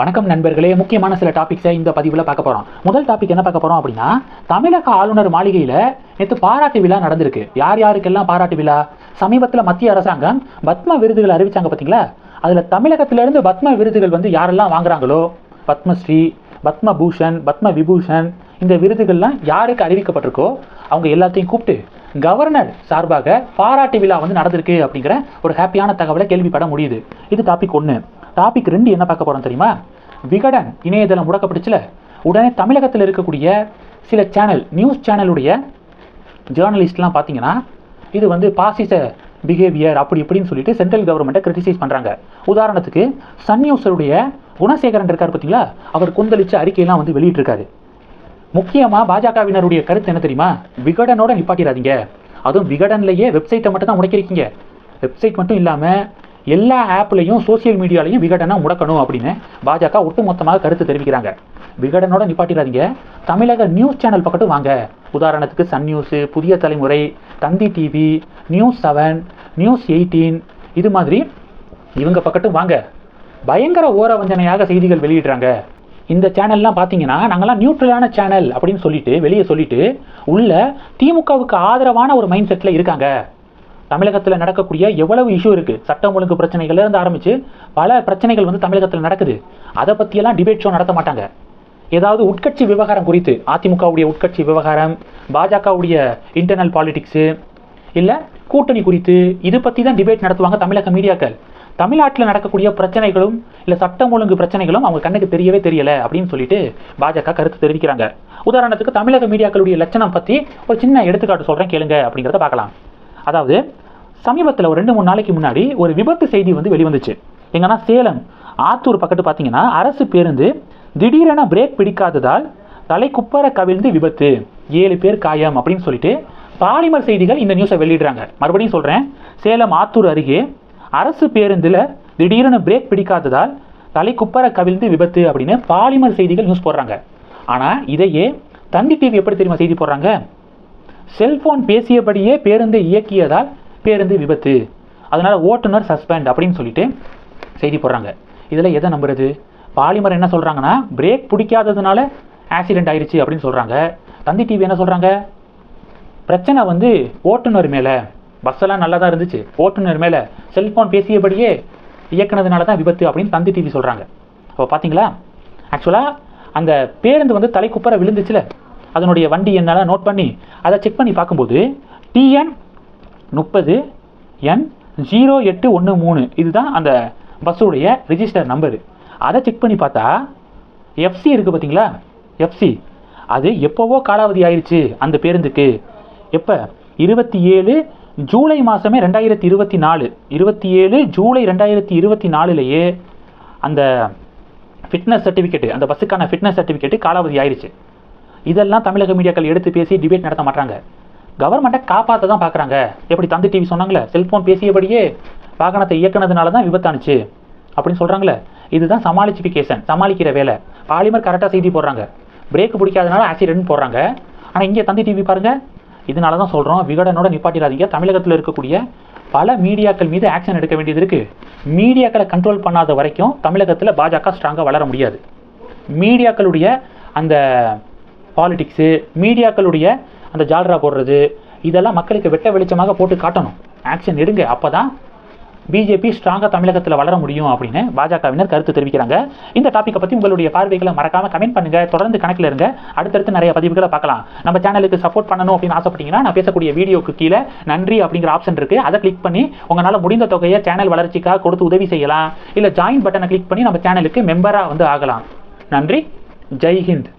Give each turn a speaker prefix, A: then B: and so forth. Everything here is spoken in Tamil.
A: வணக்கம் நண்பர்களே. முக்கியமான சில டாபிக்ஸை இந்த பதிவில் பார்க்க போகிறோம் முதல் டாபிக் என்ன பார்க்க போகிறோம் அப்படின்னா தமிழக ஆளுநர் மாளிகையில் நேற்று பாராட்டு விழா நடந்திருக்கு. யார் யாருக்கெல்லாம் பாராட்டு விழா? சமீபத்தில் மத்திய அரசாங்கம் பத்ம விருதுகள் அறிவிச்சாங்க பார்த்தீங்களா அதில் தமிழகத்திலிருந்து பத்ம விருதுகள் வந்து யாரெல்லாம் வாங்குறாங்களோ பத்மஸ்ரீ பத்ம பூஷன் பத்ம விபூஷன் இந்த விருதுகள்லாம் யாருக்கு அறிவிக்கப்பட்டிருக்கோ அவங்க எல்லாத்தையும் கூப்பிட்டு கவர்னர் சார்பாக பாராட்டு விழா வந்து நடந்திருக்கு அப்படிங்கிற ஒரு ஹாப்பியான தகவலை கேள்விப்பட முடியுது. இது டாபிக் ஒன்று டாபிக் ரெண்டு என்ன பார்க்க போகிறோம் தெரியுமா? விகடன் இணையதளம் முடக்கப்பட்டுச்சுல. உடனே தமிழகத்தில் இருக்கக்கூடிய சில சேனல் நியூஸ் சேனலுடைய ஜேர்னலிஸ்ட்லாம் பார்த்தீங்கன்னா இது வந்து பாசிச பிஹேவியர் அப்படி இப்படின்னு சொல்லிட்டு சென்ட்ரல் கவர்மெண்ட்டை கிரிட்டிசைஸ் பண்ணுறாங்க உதாரணத்துக்கு சன் நியூஸருடைய குணசேகரன் இருக்கார் பார்த்தீங்களா அவர் கொந்தளிச்சு அறிக்கையெல்லாம் வந்து வெளியிட்டிருக்காரு. முக்கியமாக பாஜகவினருடைய கருத்து என்ன தெரியுமா? விகடனோட நிப்பாட்டிடாதீங்க. அதுவும் விகடன்லேயே வெப்சைட்டை மட்டும் தான் முடக்கிருக்கீங்க வெப்சைட் மட்டும் இல்லாமல் எல்லா ஆப்லையும் சோஷியல் மீடியாலையும் விகடனை முடக்கணும் அப்படின்னு பாஜக ஒட்டுமொத்தமாக கருத்து தெரிவிக்கிறாங்க. விகடனோட நிப்பாட்டிடாதீங்க. தமிழக நியூஸ் சேனல் பக்கட்டும் வாங்க. உதாரணத்துக்கு Sun news Puthiya Thalaimurai Thanthi TV news seven news eighteen இது மாதிரி இவங்க பக்கட்டும் வாங்க. பயங்கர ஓர வஞ்சனையாக செய்திகள் வெளியிடுறாங்க. இந்த சேனல்லாம் பார்த்தீங்கன்னா நாங்கள்லாம் நியூட்ரலான சேனல் அப்படின்னு சொல்லிட்டு வெளியே சொல்லிட்டு உள்ள திமுகவுக்கு ஆதரவான ஒரு மைண்ட் செட்டில் இருக்காங்க. தமிழகத்தில் நடக்கக்கூடிய எவ்வளவு இஷ்யூ இருக்குது சட்டம் ஒழுங்கு பிரச்சனைகள்லேருந்து ஆரம்பித்து பல பிரச்சனைகள் வந்து தமிழகத்தில் நடக்குது. அதை பற்றியெல்லாம் டிபேட் ஷோ நடத்த மாட்டாங்க. ஏதாவது உட்கட்சி விவகாரம் குறித்து அதிமுகவுடைய உட்கட்சி விவகாரம் பாஜகவுடைய இன்டர்னல் பாலிடிக்ஸு இல்லை கூட்டணி குறித்து இது பற்றி தான் டிபேட் நடத்துவாங்க தமிழக மீடியாக்கள். தமிழ்நாட்டில் நடக்கக்கூடிய பிரச்சனைகளும் இல்லை சட்டம் ஒழுங்கு பிரச்சனைகளும் அவங்க கண்ணுக்கு தெரியவே தெரியலை அப்படின்னு சொல்லிட்டு பாஜக கருத்து தெரிவிக்கிறாங்க. உதாரணத்துக்கு தமிழக மீடியாக்களுடைய லட்சணம் பற்றி ஒரு சின்ன எடுத்துக்காட்டு சொல்கிறேன் கேளுங்க அப்படிங்கிறத பார்க்கலாம். அதாவது சமீபத்தில் ஒரு ரெண்டு மூணு நாளைக்கு முன்னாடி ஒரு விபத்து செய்தி வந்து வெளிவந்துச்சு. எங்கன்னா சேலம் ஆத்தூர் பக்கத்து பார்த்தீங்கன்னா அரசு பேருந்து திடீரென பிரேக் பிடிக்காததால் தலைக்குப்பர கவிழ்ந்து விபத்து. ஏழு பேர் காயம் அப்படின்னு சொல்லிட்டு பாலிமர் செய்திகள் இந்த நியூஸை வெளியிடுறாங்க. மறுபடியும் சொல்கிறேன் சேலம் ஆத்தூர் அருகே அரசு பேருந்தில் திடீரென பிரேக் பிடிக்காததால் தலைக்குப்பர கவிழ்ந்து விபத்து அப்படின்னு பாலிமர் செய்திகள் நியூஸ் போடுறாங்க. ஆனால் இதையே தந்தி டிவி எப்படி தெரியுமா செய்தி போடுறாங்க? செல்போன் பேசியபடியே பேருந்தை இயக்கியதால் பேருந்து விபத்து. அதனால் ஓட்டுநர் சஸ்பெண்ட் அப்படின்னு சொல்லிட்டு செய்தி போடுறாங்க. இதில் எதை நம்புறது? பாலிமர் என்ன சொல்கிறாங்கன்னா பிரேக் பிடிக்காததுனால ஆக்சிடென்ட் ஆயிடுச்சு அப்படின்னு சொல்கிறாங்க தந்தி டிவி என்ன சொல்கிறாங்க பிரச்சனை வந்து ஓட்டுநர் மேலே. பஸ்ஸெல்லாம் நல்லா தான் இருந்துச்சு. ஓட்டுநர் மேலே. செல்ஃபோன் பேசியபடியே இயக்குனதுனால தான் விபத்து அப்படின்னு தந்தி டிவி சொல்கிறாங்க அப்போ பார்த்தீங்களா ஆக்சுவலாக அந்த பேருந்து வந்து தலைக்குப்பர விழுந்துச்சுல. அதனுடைய வண்டி என்னால் நோட் பண்ணி அதை செக் பண்ணி பார்க்கும்போது டிஎன் முப்பது என் ஜீரோ எட்டு ஒன்று மூணு. இதுதான் அந்த பஸ்ஸுடைய ரிஜிஸ்டர் நம்பரு அதை செக் பண்ணி பார்த்தா எஃப்சி இருக்குது பார்த்தீங்களா? எஃப்சி அது எப்போவோ காலாவதி ஆயிடுச்சு அந்த பேருந்துக்கு. எப்போ? இருபத்தி ஏழு ஜூலை மாதமே ரெண்டாயிரத்தி இருபத்தி நாலு. இருபத்தி ஏழு ஜூலை ரெண்டாயிரத்தி இருபத்தி நாலுலேயே அந்த ஃபிட்னஸ் சர்டிஃபிகேட்டு அந்த பஸ்ஸுக்கான ஃபிட்னஸ் சர்டிஃபிகேட்டு காலாவதி ஆயிடுச்சு இதெல்லாம் தமிழக மீடியாக்கள் எடுத்து பேசி டிபேட் நடத்த மாட்டாங்க கவர்மெண்ட்டை காப்பாற்ற தான் பார்க்குறாங்க. எப்படி தந்தி டிவி சொன்னாங்களே செல்ஃபோன் பேசியபடியே வாகனத்தை இயக்குனதுனால தான் விபத்தானுச்சு அப்படின்னு சொல்கிறாங்களே இதுதான் சமாளிச்சிஃபிகேஷன் சமாளிக்கிற வேலை. பாலிமர் கரெக்டாக செய்தி போடுறாங்க. பிரேக் பிடிக்காதனால ஆக்சிடென்ட் போடுறாங்க. ஆனால் இங்கே தந்தி டிவி பாருங்கள் இதனால தான் சொல்கிறோம் விகடனோட நிப்பாட்டிடாதீங்க. தமிழகத்தில் இருக்கக்கூடிய பல மீடியாக்கள் மீது ஆக்ஷன் எடுக்க வேண்டியது இருக்குது மீடியாக்களை கண்ட்ரோல் பண்ணாத வரைக்கும் தமிழகத்தில் பாஜக ஸ்ட்ராங்காக வளர முடியாது. மீடியாக்களுடைய அந்த பாலிட்டிக்ஸு மீடியாக்களுடைய அந்த ஜால்ரா போடுறது இதெல்லாம் மக்களுக்கு வெட்ட வெளிச்சமாக போட்டு காட்டணும். ஆக்ஷன் எடுங்க. அப்போ தான் பிஜேபி ஸ்ட்ராங்காக தமிழகத்தில் வளர முடியும் அப்படின்னு பாஜகவினர் கருத்து தெரிவிக்கிறாங்க. இந்த டாப்பிக்கை பற்றி உங்களுடைய பார்வைகளை மறக்காமல் கமெண்ட் பண்ணுங்கள் தொடர்ந்து கணக்கில் இருங்க. அடுத்தடுத்து நிறைய பதிவுகளை பார்க்கலாம். நம்ம சேனலுக்கு சப்போர்ட் பண்ணணும் அப்படின்னு ஆசைப்பட்டீங்கன்னா நான் பேசக்கூடிய வீடியோக்கு கீழே நன்றி அப்படிங்கிற ஆப்ஷன் இருக்குது அதை கிளிக் பண்ணி உங்களால் முடிந்த தொகையை சேனல் வளர்ச்சிக்காக கொடுத்து உதவி செய்யலாம். இல்லை ஜாயின் பட்டனை கிளிக் பண்ணி நம்ம சேனலுக்கு மெம்பராக வந்து ஆகலாம். நன்றி. ஜெய் ஹிந்த்.